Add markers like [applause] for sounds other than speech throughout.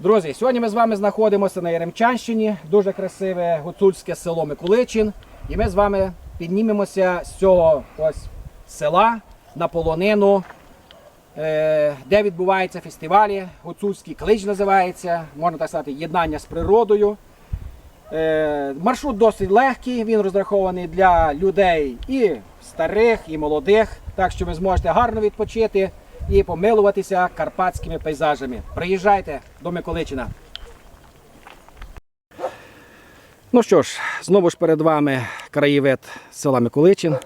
Друзі, сьогодні ми з вами знаходимося на Яремчанщині, дуже красиве гуцульське село Миколичин. І ми з вами піднімемося з цього ось села на полонину, е, де відбуваються фестивалі. Гуцульський клич називається, можна так сказати, єднання з природою. Е, Маршрут досить легкий, він розрахований для людей і старих, і молодих, так що ви зможете гарно відпочити і помилуватися карпатськими пейзажами. Приїжджайте до Миколичина. Ну що ж, знову ж перед вами краєвид села Миколичин.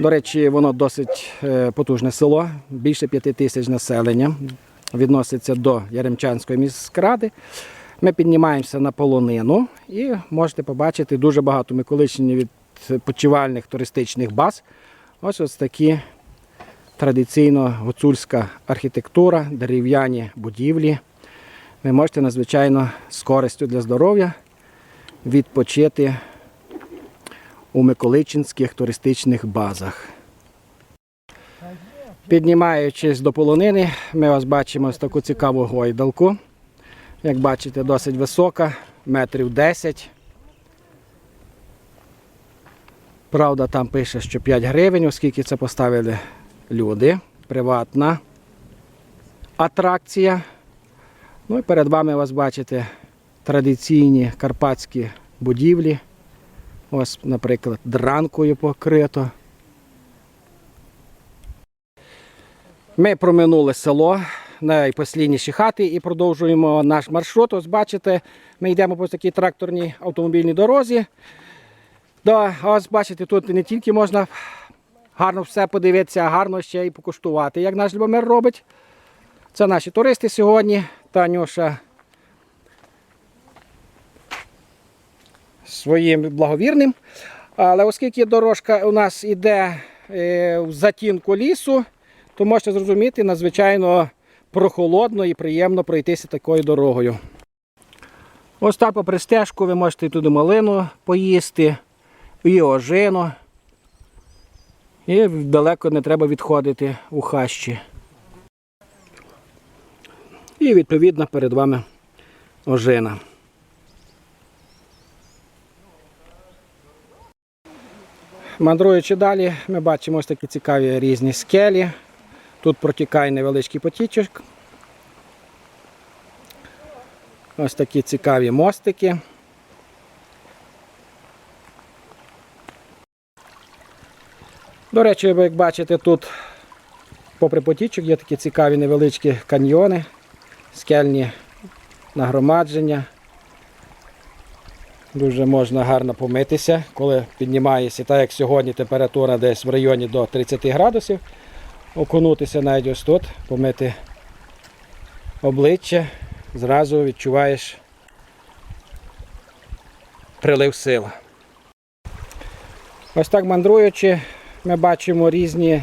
До речі, воно досить е, потужне село, більше п'яти тисяч населення. Відноситься до Яремчанської міськради. Ми піднімаємося на полонину і можете побачити дуже багато в Миколичині відпочивальних туристичних баз. Ось ось такі традиційно гуцульська архітектура, дерев'яні будівлі. Ви можете надзвичайно з користю для здоров'я відпочити у Миколичинських туристичних базах. Піднімаючись до полонини, ми ось бачимо ось таку цікаву гойдалку. Як бачите, досить висока, метрів 10. Правда, там пише, що 5 гривень, оскільки це поставили люди. Приватна атракція. Ну і перед вами ось бачите традиційні карпатські будівлі. Ось, наприклад, дранкою покрито. Ми проминули село, найпослідніші хати і продовжуємо наш маршрут. Ось бачите, ми йдемо по такій тракторній автомобільній дорозі. Да, ось бачите, тут не тільки можна гарно все подивитися, гарно ще й покуштувати, як наш Любомир робить. Це наші туристи сьогодні. Танюша своїм благовірним. Але оскільки дорожка у нас йде е, в затінку лісу, то можете зрозуміти, надзвичайно прохолодно і приємно пройтися такою дорогою. Ось так попри стежку ви можете туди малину поїсти, і ожину. І далеко не треба відходити у хащі. І відповідно перед вами ожина. Мандруючи далі, ми бачимо ось такі цікаві різні скелі. Тут протікає невеличкий потічок. Ось такі цікаві мостики. До речі, ви як бачите, тут, попри потічок, є такі цікаві невеличкі каньйони, скельні нагромадження. Дуже можна гарно помитися, коли піднімаєшся, так як сьогодні температура десь в районі до 30 градусів. Окунутися навіть ось тут, помити обличчя, зразу відчуваєш прилив сил. Ось так мандруючи, ми бачимо різні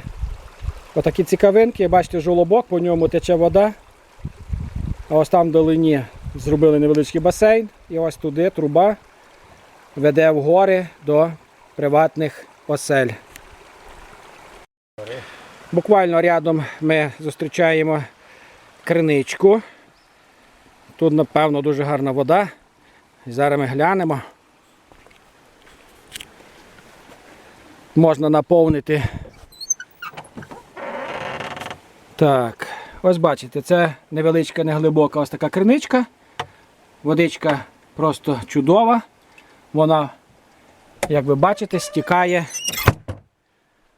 отакі цікавинки. Бачите, жолобок, по ньому тече вода. А ось там в долині зробили невеличкий басейн. І ось туди труба веде в гори до приватних осель. Буквально рядом ми зустрічаємо криничку. Тут, напевно, дуже гарна вода. Зараз ми глянемо. Можна наповнити. Так, ось бачите, це невеличка, неглибока ось така криничка. Водичка просто чудова. Вона, як ви бачите, стікає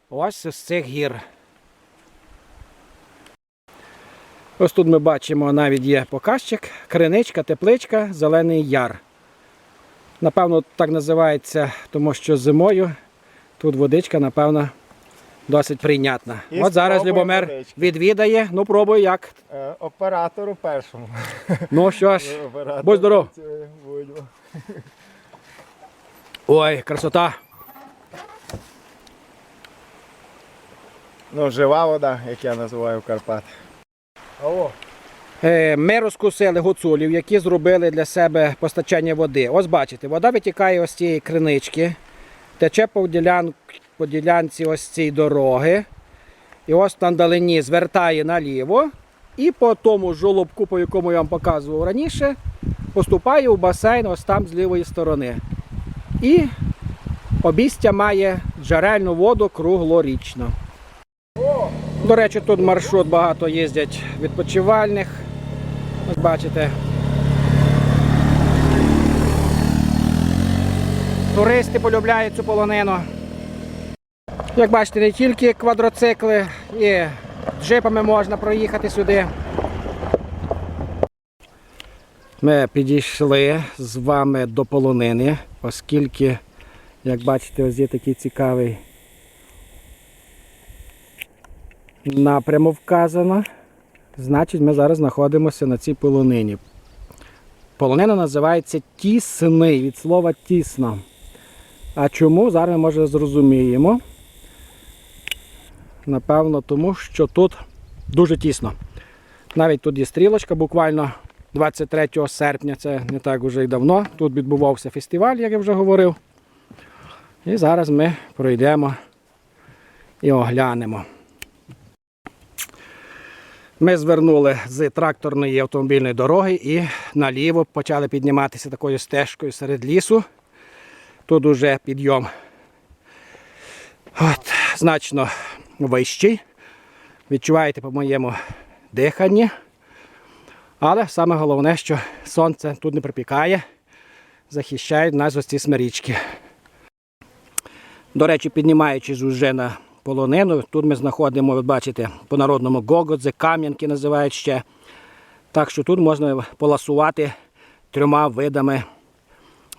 ось з цих гір. Ось тут ми бачимо, навіть є показчик, криничка, тепличка, зелений яр. Напевно, так називається, тому що зимою тут водичка, напевно, досить прийнятна. І От зараз спробуємо Любомир водички. відвідає, ну пробуй як. Е, Оператору першому. Ну що ж, [laughs] Оператор будь здоров. працює, [laughs] будьмо. Ой, красота. Ну, жива вода, як я називаю Карпат. Алло. Е, Ми розкусили гуцулів, які зробили для себе постачання води. Ось бачите, вода витікає ось з цієї кринички, тече по, ділян, по ділянці ось цієї дороги. І ось там далині звертає наліво і по тому жолобку, по якому я вам показував раніше, поступає у басейн ось там з лівої сторони. І обістя має джерельну воду круглорічно. До речі, тут маршрут багато їздять відпочивальних. Ось бачите. Туристи полюбляють цю полонину. Як бачите, не тільки квадроцикли, і джипами можна проїхати сюди. Ми підійшли з вами до полонини, оскільки, як бачите, ось є такий цікавий напрямок вказано. Значить, ми зараз знаходимося на цій полонині. Полонина називається тісний від слова тісно. А чому? Зараз ми може зрозуміємо. Напевно, тому що тут дуже тісно. Навіть тут є стрілочка, буквально 23 серпня, це не так уже й давно. Тут відбувався фестиваль, як я вже говорив. І зараз ми пройдемо і оглянемо. Ми звернули з тракторної автомобільної дороги і наліво почали підніматися такою стежкою серед лісу. Тут уже підйом от, значно вищий. Відчуваєте по моєму диханні. Але саме головне, що сонце тут не припікає, захищають нас ось ці смирічки. До речі, піднімаючись уже на полонину, тут ми знаходимо, ви бачите, по-народному гогодзи, кам'янки називають ще. Так що тут можна поласувати трьома видами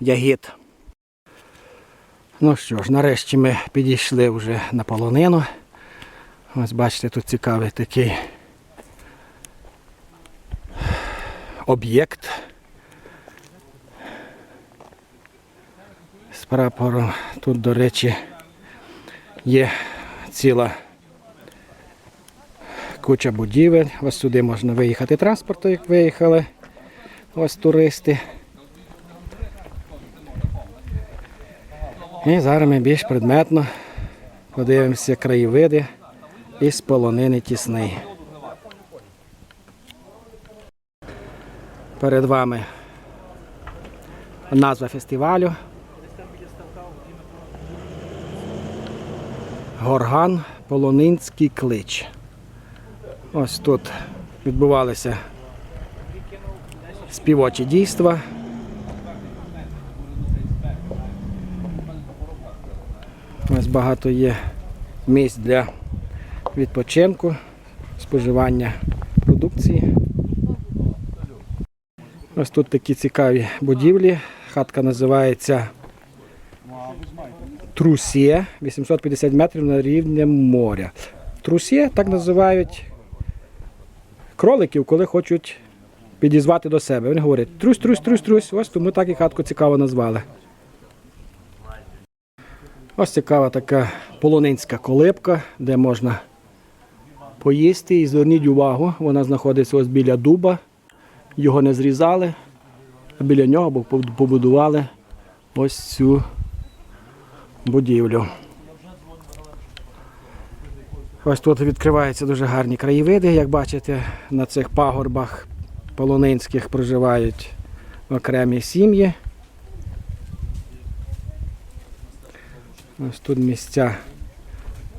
ягід. Ну що ж, нарешті ми підійшли вже на полонину. Ось бачите, тут цікавий такий об'єкт. З прапором тут, до речі, є ціла куча будівель. Ось сюди можна виїхати транспортом, як виїхали. Ось туристи. І зараз ми більш предметно подивимося краєвиди із полонини тісний. Перед вами назва фестивалю. Горган Полонинський клич. Ось тут відбувалися співочі дійства. Ось багато є місць для відпочинку, споживання продукції. Ось тут такі цікаві будівлі. Хатка називається Трусє, 850 метрів над рівнем моря. Трусє так називають кроликів, коли хочуть підізвати до себе. Вони говорять трусь, трусь, трусь, трусь. Ось тому так і хатку цікаво назвали. Ось цікава така полонинська колибка, де можна поїсти. І зверніть увагу, вона знаходиться ось біля дуба. Його не зрізали, а біля нього побудували ось цю будівлю. Ось тут відкриваються дуже гарні краєвиди. Як бачите, на цих пагорбах полонинських проживають окремі сім'ї. Ось тут місця,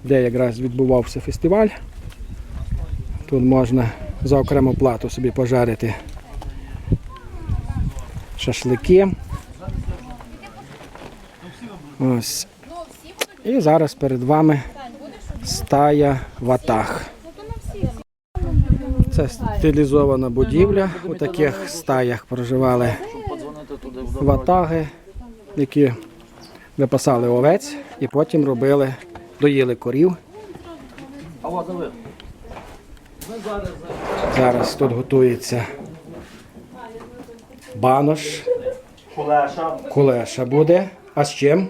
де якраз відбувався фестиваль. Тут можна за окрему плату собі пожарити шашлики. Ось. І зараз перед вами стая ватаг. Це стилізована будівля. У таких стаях проживали ватаги, які випасали овець і потім робили, доїли корів. Зараз тут готується банош. Кулеша буде. А з чим?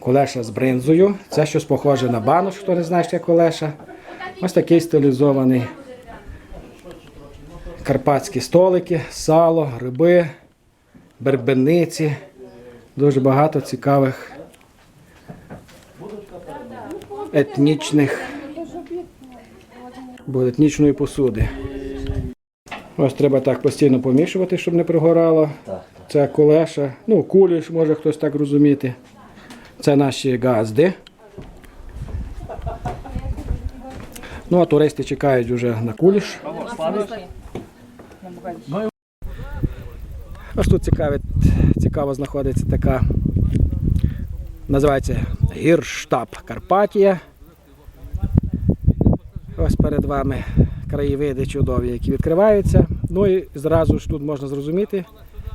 Кулеша з бринзою. Це щось похоже на банош, хто не знає, що кулеша. Ось такий стилізований карпатські столики, сало, гриби, бербениці. Дуже багато цікавих етнічних Буде етнічної посуди. Ось треба так постійно помішувати, щоб не пригорало. Це колеша, ну, куліш, може хтось так розуміти. Це наші газди. Ну, а туристи чекають вже на куліш. Ось тут цікаве, цікаво знаходиться така, називається гірштаб Карпатія. Ось перед вами краєвиди чудові, які відкриваються. Ну і зразу ж тут можна зрозуміти,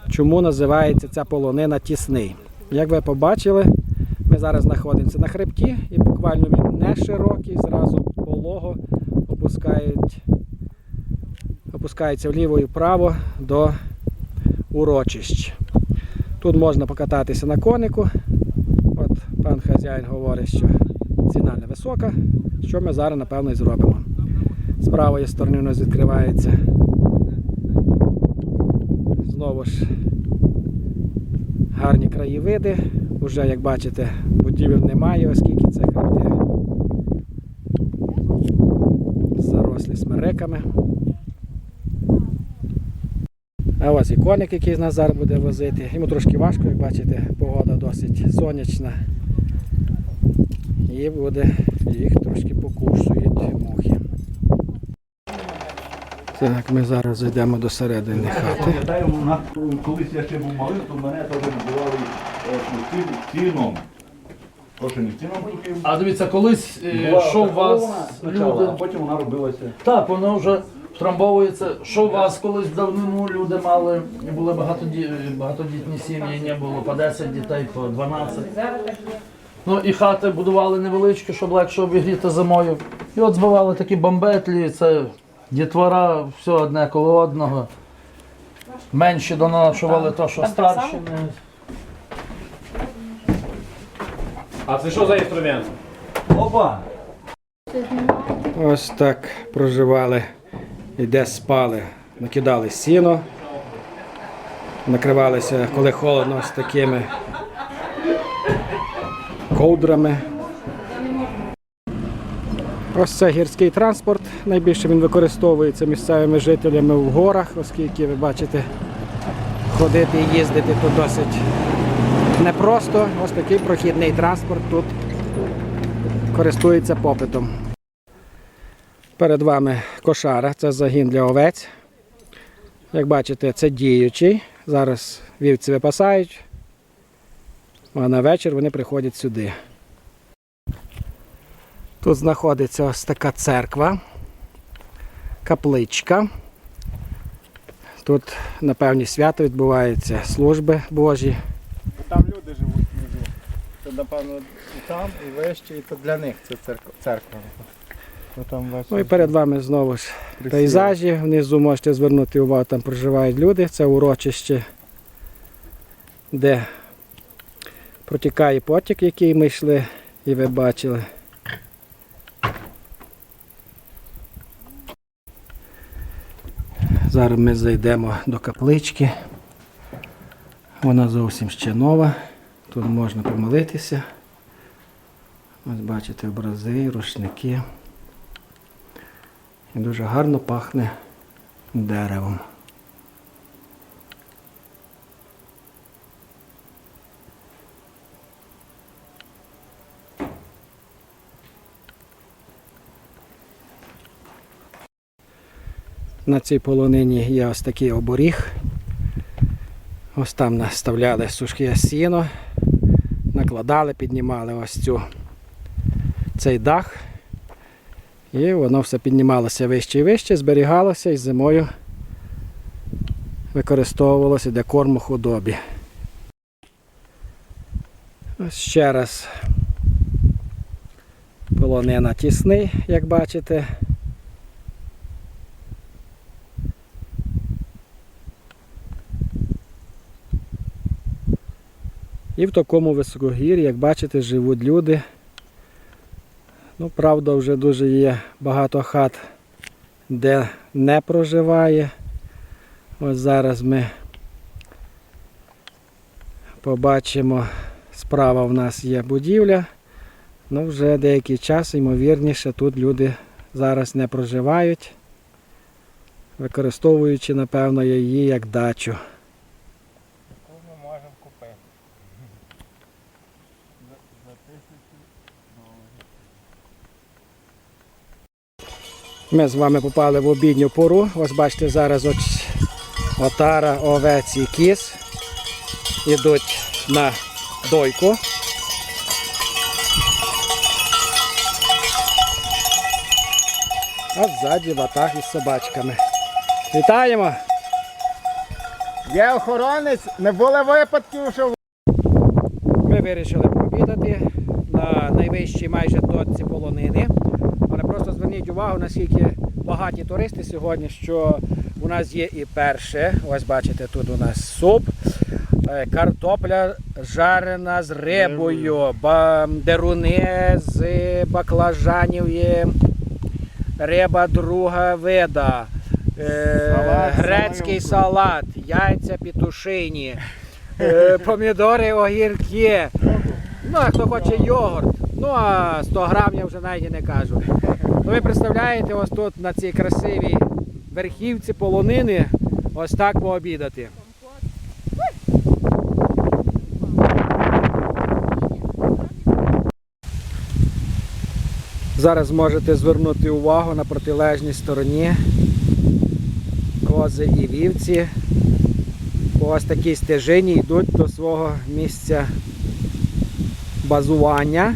чому називається ця полонина тісний. Як ви побачили, ми зараз знаходимося на хребті і буквально він не широкий, зразу полого опускають, опускається вліво і вправо до урочищ. Тут можна покататися на конику. Пан хазяїн говорить, що ціна невисока, що ми зараз, напевно, і зробимо. З правої сторони у нас відкривається. Знову ж гарні краєвиди. Уже, як бачите, будівель немає, оскільки це хребти зарослі смереками. А ось і коник, який нас зараз буде возити. Йому трошки важко, як бачите, погода досить сонячна. І буде їх трошки покушують мухи. Так, ми зараз зайдемо до середини хати. Колись я ще був малим, то мене теж називали е, ну, ціном. А дивіться, колись е, що у вас люди. а потім вона робилася. Так, воно вже втрамбовується. Що у вас колись давнину люди мали, були багатоді... багатодітні сім'ї, не було по 10 дітей, по 12. Ну і хати будували невеличкі, щоб легше обігріти зимою. І от збивали такі бомбетлі, це дітвора, все одне коло одного. Менші доношували то, що старші. А це що за інструмент? Опа! Ось так проживали і де спали. Накидали сіно, накривалися, коли холодно, з такими ковдрами. Ось це гірський транспорт. Найбільше він використовується місцевими жителями в горах, оскільки ви бачите, ходити і їздити тут досить непросто. Ось такий прохідний транспорт тут користується попитом. Перед вами кошара, це загін для овець. Як бачите, це діючий. Зараз вівці випасають, а на вечір вони приходять сюди. Тут знаходиться ось така церква, капличка. Тут на певні свята відбуваються служби Божі. Там люди живуть внизу. Це, напевно, і там, і вище, і то для них це церква. церква. То там бачите, Ну і перед вами знову ж пейзажі. Внизу можете звернути увагу, там проживають люди. Це урочище, де протікає потік, який ми йшли, і ви бачили. Зараз ми зайдемо до каплички. Вона зовсім ще нова. Тут можна помолитися. Ось бачите образи, рушники. І дуже гарно пахне деревом. На цій полонині є ось такий оборіг. Ось там наставляли сушке сіно, накладали, піднімали ось цю, цей дах. І воно все піднімалося вище і вище, зберігалося і зимою використовувалося для корму худобі. Ось ще раз полонина тісний, як бачите. І в такому високогір'ї, як бачите, живуть люди. Ну, правда, вже дуже є багато хат, де не проживає. Ось зараз ми побачимо, справа в нас є будівля. Ну, вже деякий час, ймовірніше, тут люди зараз не проживають, використовуючи, напевно, її як дачу. Яку ми можемо купити. За, за тисячу доларів. Ми з вами попали в обідню пору. Ось бачите, зараз ось отара, овець і кіз ідуть на дойку. А ззаді ватаг із собачками. Вітаємо! Є охоронець, не було випадків, що Ми вирішили пообідати на найвищій майже точці полонини. Зверніть увагу, наскільки багаті туристи сьогодні, що у нас є і перше. Ось бачите, тут у нас суп, е, картопля жарена з рибою, деруни з баклажанів є, риба друга вида. е, Салат, грецький салат. яйця петушині, е, [laughs] помідори, огірки. Ну, а хто хоче йогурт. Ну, а 100 грам я вже навіть і не кажу. Ну, ви представляєте, ось тут на цій красивій верхівці полонини ось так пообідати. Зараз можете звернути увагу на протилежній стороні кози і вівці по ось такій стежині йдуть до свого місця базування.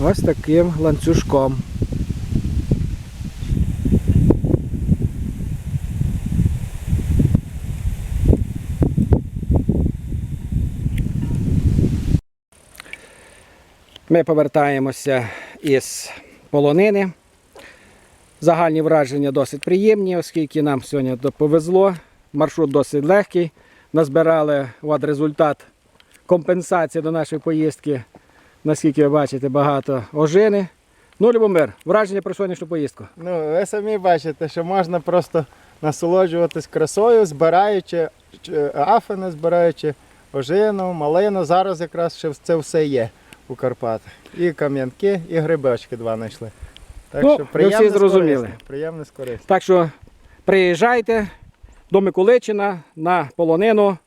Ось таким ланцюжком. Ми повертаємося із полонини. Загальні враження досить приємні, оскільки нам сьогодні повезло. Маршрут досить легкий. Назбирали от результат компенсації до нашої поїздки. Наскільки ви бачите, багато ожини. Ну, Любомир, враження про сьогоднішню поїздку. Ну, ви самі бачите, що можна просто насолоджуватись красою, збираючи ч- афини, збираючи ожину, малину. Зараз якраз ще це все є у Карпатах. І кам'янки, і грибочки два знайшли. Так Ну, що приємно всі зрозуміли. корисним, Приємно. Так що приїжджайте до Миколичина на полонину,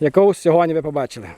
яку сьогодні ви побачили.